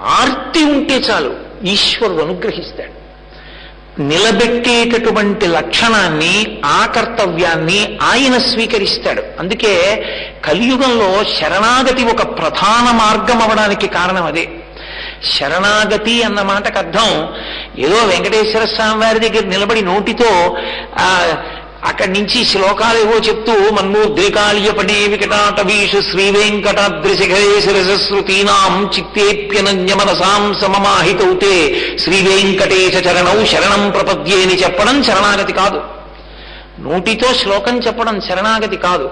ఆర్తి ఉంటే చాలు. ఈశ్వరుడు అనుగ్రహిస్తాడు. నిలబెట్టేటటువంటి లక్షణాన్ని ఆ కర్తవ్యాన్ని ఆయన స్వీకరిస్తాడు. అందుకే కలియుగంలో శరణాగతి ఒక ప్రధాన మార్గం అవడానికి కారణం అదే. శరణాగతి అన్న మాటకు అర్థం ఏదో వెంకటేశ్వర స్వామి వారి దగ్గర నిలబడి నోటితో ఆ అక్కడి నుంచి శ్లోకాలు ఏవో చెప్తూ మన్మూద్రికాళ్యపడే వికటాటవీషు శ్రీ వెంకటాద్రిశిఖరే శిరసశ్రుతీనాం చిత్తేప్యనన్యమనసాం సమమాహితౌతే. శ్రీవేంకటేశ చరణౌ శరణం ప్రపద్యేని చెప్పడం శరణాగతి కాదు. నోటితో శ్లోకం చెప్పడం శరణాగతి కాదు.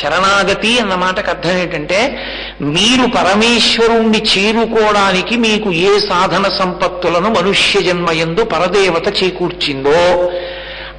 శరణాగతి అన్న మాటకు అర్థం ఏంటంటే మీరు పరమేశ్వరుణ్ణి చేరుకోవడానికి మీకు ఏ సాధన సంపత్తులను మనుష్య జన్మయందు పరదేవత చేకూర్చిందో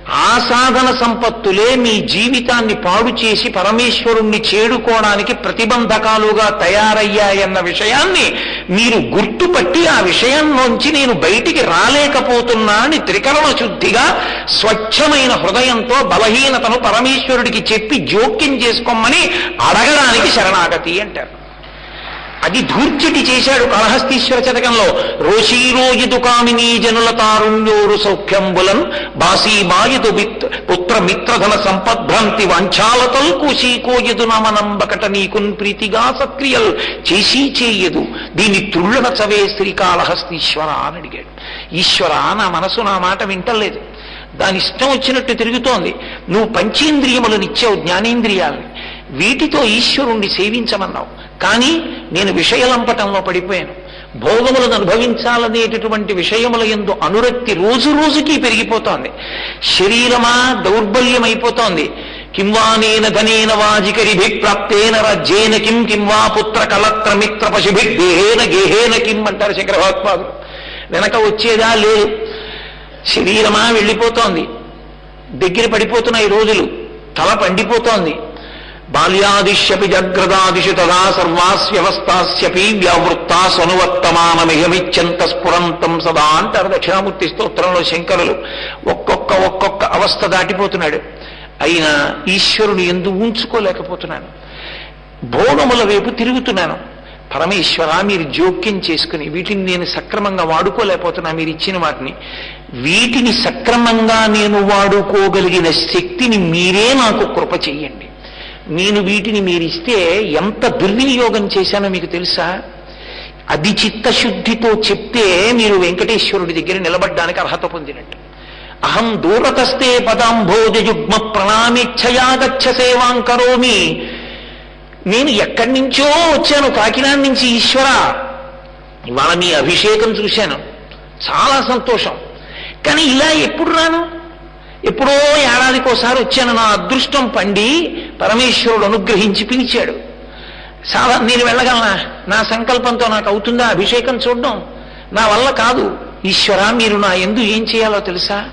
ఆ సాధన సంపత్తులే మీ జీవితాన్ని పాడు చేసి పరమేశ్వరుణ్ణి చేరుకోవడానికి ప్రతిబంధకాలుగా తయారయ్యాయన్న విషయాన్ని మీరు గుర్తుపట్టి ఆ విషయంలోంచి నేను బయటికి రాలేకపోతున్నా అని త్రికరణ శుద్ధిగా స్వచ్ఛమైన హృదయంతో బలహీనతను పరమేశ్వరుడికి చెప్పి జోక్యం చేసుకోమని అడగడానికి శరణాగతి అంటారు. అది ధూర్చటి చేశాడు కాళహస్తీశ్వర శతకంలో రోషీరోజితు కామినీ జనుల తారుణ్యోరు సౌఖ్యంబులన్ బాసీబాయుదు మిత్ పుత్ర మిత్రధన సంపద్భ్రాంతి వాంఛాలతల్ కుశీకోయదు నమనంబకట నీకున్ ప్రీతిగా సక్రియల్ చేసి చేయదు. దీని త్రుళ్ళన చవే శ్రీకాళహస్తీశ్వర అని అడిగాడు. ఈశ్వర నా మనసు నా మాట వింటలేదు. దాని ఇష్టం వచ్చినట్టు తిరుగుతోంది. నువ్వు పంచేంద్రియములను ఇచ్చావు జ్ఞానేంద్రియాలని. వీటితో ఈశ్వరుణ్ణి సేవించమన్నావు. కానీ నేను విషయలంపటంలో పడిపోయాను. భోగములను అనుభవించాలనేటటువంటి విషయముల ఎందు అనురక్తి రోజు రోజుకి పెరిగిపోతోంది. శరీరమా దౌర్బల్యమైపోతోంది. కింవానేన ధనేన వాజికరిభి ప్రాప్తేన రాజ్యేన కిం కింవా పుత్ర కలత్ర మిత్ర పశుభి గేహేన గేహేన కిం అంటారు శంకర భగవత్పాదులు వెనక వచ్చేదా లేదు. శరీరమా వెళ్ళిపోతోంది. దగ్గర పడిపోతున్నాయి రోజులు. తల పండిపోతోంది. బాల్యాదిశ్యపి జగ్రదాదిషు తదా సర్వాస్యవస్థాస్యపి వ్యావృత్తా సనువర్తమానమిహమిత్యంత స్ఫురంతం సదా అంటారు దక్షిణామూర్తి స్తోత్రంలో శంకరులు. ఒక్కొక్క ఒక్కొక్క అవస్థ దాటిపోతున్నాడు. అయినా ఈశ్వరుని ఎందు ఉంచుకోలేకపోతున్నాను. బోణముల వైపు తిరుగుతున్నాను. పరమేశ్వర మీరు జోక్యం చేసుకుని వీటిని నేను సక్రమంగా వాడుకోలేకపోతున్నా మీరు ఇచ్చిన వాటిని. వీటిని సక్రమంగా నేను వాడుకోగలిగిన శక్తిని మీరే నాకు కృప చెయ్యండి. నేను వీటిని మీరిస్తే ఎంత దుర్వినియోగం చేశానో మీకు తెలుసా? అది చిత్తశుద్ధితో చెప్తే మీరు వెంకటేశ్వరుడి దగ్గర నిలబడ్డానికి అర్హత పొందినట్టు. అహం దూరతస్తే పదాంభోజయుగ్మ ప్రణామిచ్చయాగచ్చ సేవాం కరోమి. నేను ఎక్కడి నుంచో వచ్చాను కాకినాడ నుంచి ఈశ్వర. ఇవాళ మీ అభిషేకం చూశాను. చాలా సంతోషం. కానీ ఇలా ఎప్పుడు రాను? ఎప్పుడో ఏడాదికోసారి వచ్చాను. నా అదృష్టం పండి పరమేశ్వరుడు అనుగ్రహించి పిలిచాడు. చాలా నేను వెళ్ళగలనా? నా సంకల్పంతో నాకు అవుతుందా? అభిషేకం చూడడం. నా వల్ల కాదు. ఈశ్వర మీరు నా ఎందు ఏం చేయాలో తెలుసా?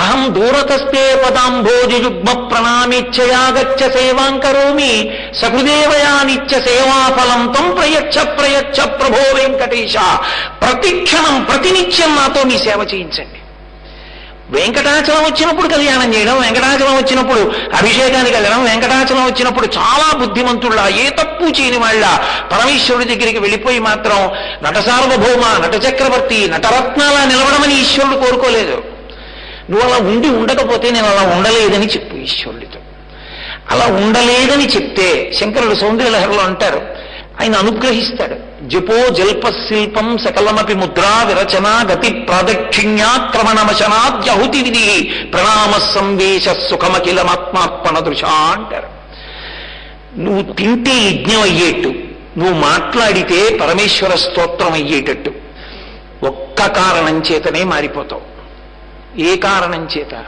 అహం దూరతస్తే పదాంభోజయుగ్మ ప్రణామిచ్చయాగచ్చ సేవాం కరోమి. సహృదేవయా నిత్య సేవాఫలం తం ప్రయచ్చ ప్రయచ్చ ప్రభో వెంకటేశ. ప్రతిక్షణం ప్రతినిత్యం నాతో మీ సేవ చేయించండి. వెంకటాచలం వచ్చినప్పుడు కళ్యాణం చేయడం వెంకటాచలం వచ్చినప్పుడు అభిషేకానికి వెళ్ళడం వెంకటాచలం వచ్చినప్పుడు చాలా బుద్ధిమంతుళ్ళ ఏ తప్పు చేయని వాళ్ళ పరమేశ్వరుడి దగ్గరికి వెళ్ళిపోయి మాత్రం నట సార్వభౌమ నట చక్రవర్తి నటరత్నాలా నిలవడమని ఈశ్వరుడు కోరుకోలేదు. నువ్వు అలా ఉండి ఉండకపోతే నేను అలా ఉండలేదని చెప్పు ఈశ్వరుడితో. అలా ఉండలేదని చెప్తే శంకరుడు సౌందర్యలహరిలో అంటారు ఆయన అనుగ్రహిస్తాడు. జపో జల్ప శిల్పం సకలమపి ముద్రా విరచన గతి ప్రాదక్షిణ్యాక్రమణమశనాద్యహుతి విధి ప్రణామ సందేశ సుఖమఖిలమాత్మార్పణ దృశ అంటారు. నువ్వు తింటే యజ్ఞం అయ్యేట్టు. నువ్వు మాట్లాడితే పరమేశ్వర స్తోత్రం అయ్యేటట్టు. ఒక్క కారణం చేతనే మారిపోతావు. ఏ కారణం చేత?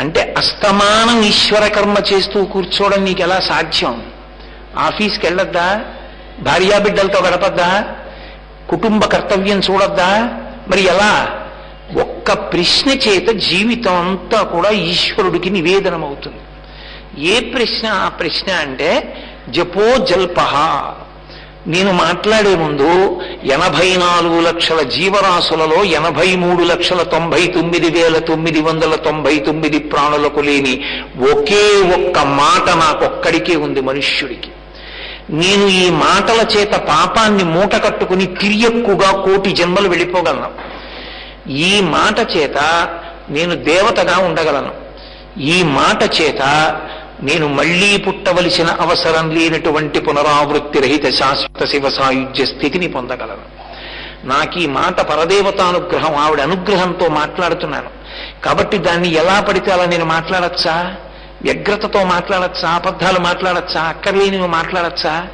అంటే అస్తమానం ఈశ్వర కర్మ చేస్తూ కూర్చోవడం నీకు ఎలా సాధ్యం? ఆఫీస్కి వెళ్ళొద్దా భార్యాబిడ్డలతో గడపద్దా? కుటుంబ కర్తవ్యం చూడొద్దా? మరి ఎలా? ఒక్క ప్రశ్న చేత జీవితం అంతా కూడా ఈశ్వరుడికి నివేదనం అవుతుంది ఏ ప్రశ్న? ఆ ప్రశ్న అంటే జపో జల్పహ నేను మాట్లాడే ముందు ఎనభై నాలుగు లక్షల జీవరాశులలో ఎనభై మూడు లక్షల తొంభై తొమ్మిది వేల తొమ్మిది వందల తొంభై తొమ్మిది ప్రాణులకు లేని ఒకే ఒక్క మాట నాకొక్కడికే ఉంది మనుష్యుడికి. నేను ఈ మాటల చేత పాపాన్ని మూట కట్టుకుని తిరియక్కుగా కోటి జన్మలు వెళ్ళిపోగలను. ఈ మాట చేత నేను దేవతగా ఉండగలను. ఈ మాట చేత నేను మళ్ళీ పుట్టవలసిన అవసరం లేనటువంటి పునరావృత్తి రహిత శాశ్వత శివ సాయుధ్య స్థితిని పొందగలను. నాకు ఈ మాట పరదేవతానుగ్రహం ఆవిడ అనుగ్రహంతో మాట్లాడుతున్నాను. కాబట్టి దాన్ని ఎలా పడితే అలా నేను మాట్లాడచ్చా? వ్యగ్రతతో మాట్లాడచ్చా? అబద్ధాలు మాట్లాడచ్చా? అక్కర్లేనివి మాట్లాడచ్చా?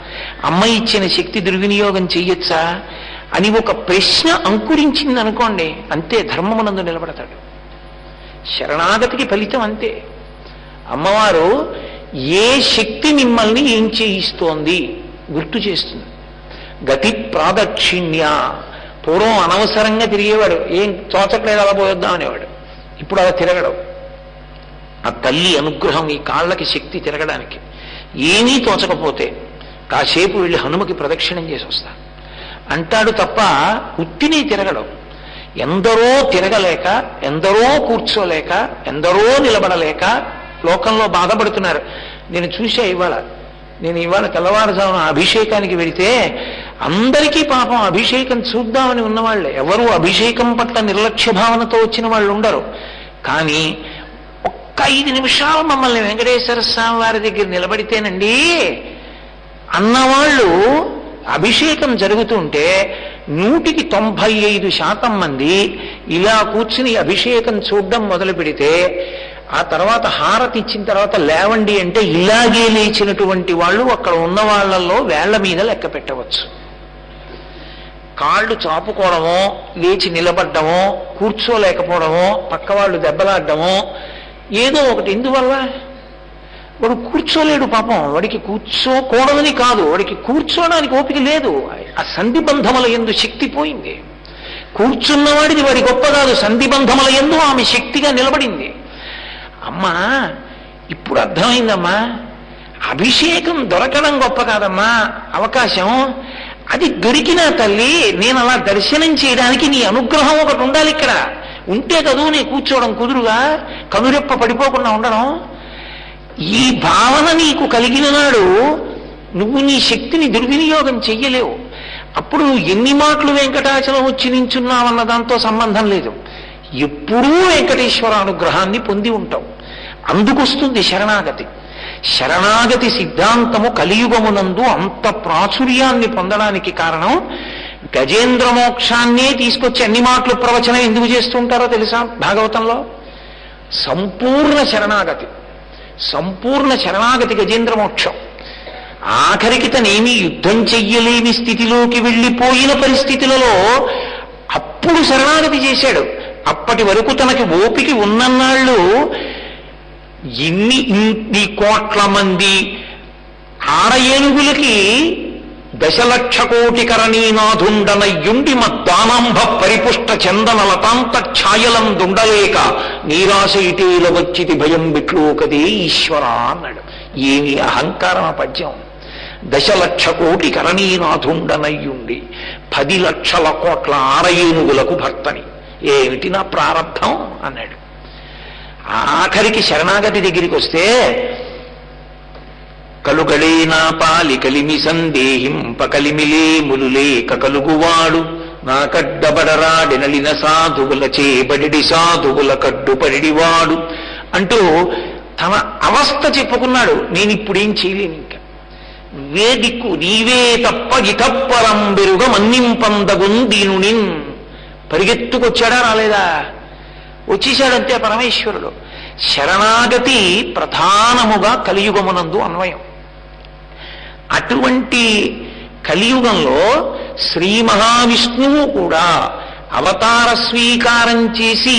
అమ్మ ఇచ్చిన శక్తి దుర్వినియోగం చెయ్యొచ్చా? అని ఒక ప్రశ్న అంకురించింది అనుకోండి అంతే ధర్మమునందు నిలబడతాడు. శరణాగతికి ఫలితం అంతే. అమ్మవారు ఏ శక్తి మిమ్మల్ని ఏం చేయిస్తోంది గుర్తు చేస్తుంది. గతి ప్రాదక్షిణ్య. పూర్వం అనవసరంగా తిరిగేవాడు ఏం తోచట్లేదు అలా పోయొద్దాం అనేవాడు. ఇప్పుడు అలా తిరగడం. ఆ తల్లి అనుగ్రహం ఈ కాళ్ళకి శక్తి తిరగడానికి. ఏమీ తోచకపోతే కాసేపు వెళ్ళి హనుమకి ప్రదక్షిణం చేసి వస్తా. అంటాడు తప్ప ఉత్తిని తిరగడం. ఎందరో తిరగలేక ఎందరో కూర్చోలేక ఎందరో నిలబడలేక లోకంలో బాధపడుతున్నారు. నేను చూసా ఇవాళ నేను ఇవాళ తెల్లవారుజామున అభిషేకానికి వెళితే అందరికీ పాపం అభిషేకం చూద్దామని ఉన్నవాళ్ళే ఎవరు అభిషేకం పట్ల నిర్లక్ష్య భావనతో వచ్చిన వాళ్ళు ఉండరు. కానీ ఒక్క ఐదు నిమిషాలు మమ్మల్ని వెంకటేశ్వర స్వామి వారి దగ్గర నిలబడితేనండి అన్నవాళ్ళు అభిషేకం జరుగుతుంటే నూటికి తొంభై ఐదు శాతం మంది ఇలా కూర్చుని అభిషేకం చూడడం మొదలు పెడితే ఆ తర్వాత హారతి ఇచ్చిన తర్వాత లేవండి అంటే ఇలాగే లేచినటువంటి వాళ్ళు అక్కడ ఉన్న వాళ్ళల్లో వేళ్ళ మీద లెక్క పెట్టవచ్చు. కాళ్ళు చాపుకోవడమో లేచి నిలబడ్డమో కూర్చోలేకపోవడమో పక్క వాళ్ళు దెబ్బలాడ్డమో ఏదో ఒకటి ఎందువల్ల? వాడు కూర్చోలేడు పాపం. వాడికి కూర్చోకూడదని కాదు. వాడికి కూర్చోడానికి ఓపిక లేదు. ఆ సంధిబంధముల ఎందు శక్తి పోయింది. కూర్చున్నవాడిది వాడి గొప్ప కాదు. సంధిబంధముల ఎందు ఆమె శక్తిగా నిలబడింది. అమ్మా ఇప్పుడు అర్థమైందమ్మా. అభిషేకం దొరకడం గొప్ప కాదమ్మా. అవకాశం అది దొరికినా తల్లి నేను అలా దర్శనం చేయడానికి నీ అనుగ్రహం ఒకటి ఉండాలి ఇక్కడ. ఉంటే కదూ నీ కూర్చోవడం కుదురుగా? కనురెప్ప పడిపోకుండా ఉండడం? ఈ భావన నీకు కలిగిన నాడు నువ్వు నీ శక్తిని దుర్వినియోగం చెయ్యలేవు. అప్పుడు ఎన్ని మాటలు వెంకటాచలం వచ్చి నించున్నావన్న దాంతో సంబంధం లేదు. ఎప్పుడూ వెంకటేశ్వర అనుగ్రహాన్ని పొంది ఉంటావు. అందుకొస్తుంది శరణాగతి. శరణాగతి సిద్ధాంతము కలియుగమునందు అంత ప్రాచుర్యాన్ని పొందడానికి కారణం గజేంద్ర మోక్షాన్నే తీసుకొచ్చి అన్ని మాటలు ప్రవచనం ఎందుకు చేస్తుంటారో తెలుసా భాగవతంలో? సంపూర్ణ శరణాగతి. సంపూర్ణ శరణాగతి గజేంద్ర మోక్షం ఆఖరికి తనేమి యుద్ధం చెయ్యలేని స్థితిలోకి వెళ్ళిపోయిన పరిస్థితులలో అప్పుడు శరణాగతి చేశాడు. అప్పటి వరకు తనకి ఓపిక ఉన్నన్నాళ్ళు ఇన్ని ఇన్ని కోట్ల మంది ఆడ ఏనుగులకి దశలక్ష కోటి కరణీనాథుండనయ్యుండి మద్దానాంభ పరిపుష్ట చందన లతాంత ఛాయలం దుండలేక నీరాశ ఇటీల వచ్చితి భయం విట్లోకదే ఈశ్వర అన్నాడు ఏమి అహంకారం పద్యం దశలక్ష కోటి కరణీనాథుండనయ్యుండి పది లక్షల కోట్ల ఆరయేనుగులకు భర్తని. ఏమిటి నా ప్రారంభం? అన్నాడు. ఆఖరికి శరణాగతి దగ్గరికి వస్తే కలుగడేనా పాలి కలిమి సందేహింప కలిమిలే ములులేక కలుగువాడు నా కడ్డబడరాడినలిన సాధువుల చేబడి సాధువుల కడ్డుపడివాడు అంటూ తన అవస్థ చెప్పుకున్నాడు. నేను ఇప్పుడేం చేయలేను ఇంకా. నువ్వే దిక్కు నీవే తప్ప ఇతప్పరం బెరుగ మన్నింపందగున్ దీనునిన్ పరిగెత్తుకొచ్చాడా రాలేదా? వచ్చేశాడంతే పరమేశ్వరుడు. శరణాగతి ప్రధానముగా కలియుగమునందు అన్వయం. అటువంటి కలియుగంలో శ్రీ మహావిష్ణువు కూడా అవతార స్వీకారం చేసి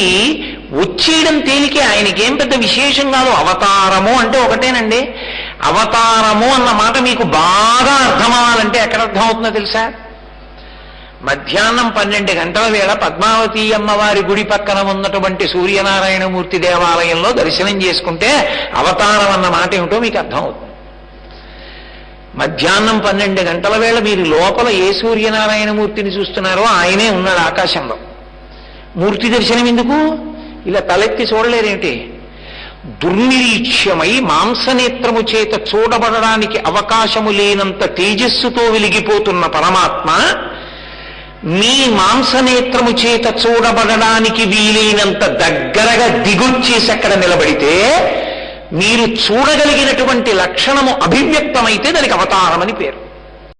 వచ్చేయడం తేలికే ఆయనకేం పెద్ద విశేషం కాదు. అవతారము అంటే ఒకటేనండి. అవతారము అన్న మాట మీకు బాగా అర్థమవ్వాలంటే ఎక్కడ అర్థమవుతుందో తెలుసా? మధ్యాహ్నం పన్నెండు గంటల వేళ పద్మావతి అమ్మవారి గుడి పక్కన ఉన్నటువంటి సూర్యనారాయణమూర్తి దేవాలయంలో దర్శనం చేసుకుంటే అవతారం అన్న మాట ఏమిటో మీకు అర్థమవుతుంది. మధ్యాహ్నం పన్నెండు గంటల వేళ మీరు లోపల ఏ సూర్యనారాయణమూర్తిని చూస్తున్నారో ఆయనే ఉన్నాడు ఆకాశంలో. మూర్తి దర్శనం ఎందుకు? ఇలా తలెత్తి చూడలేరేమిటి దుర్నిరీక్ష్యమై మాంసనేత్రము చేత చూడబడడానికి అవకాశము లేనంత తేజస్సుతో వెలిగిపోతున్న పరమాత్మ మీ మాంసనేత్రము చేత చూడబడడానికి వీలైనంత దగ్గరగా దిగొచ్చేసి అక్కడ నిలబడితే మీరు చూడగలిగినటువంటి లక్షణము అభివ్యక్తమైతే దానికి అవతారమని పేరు.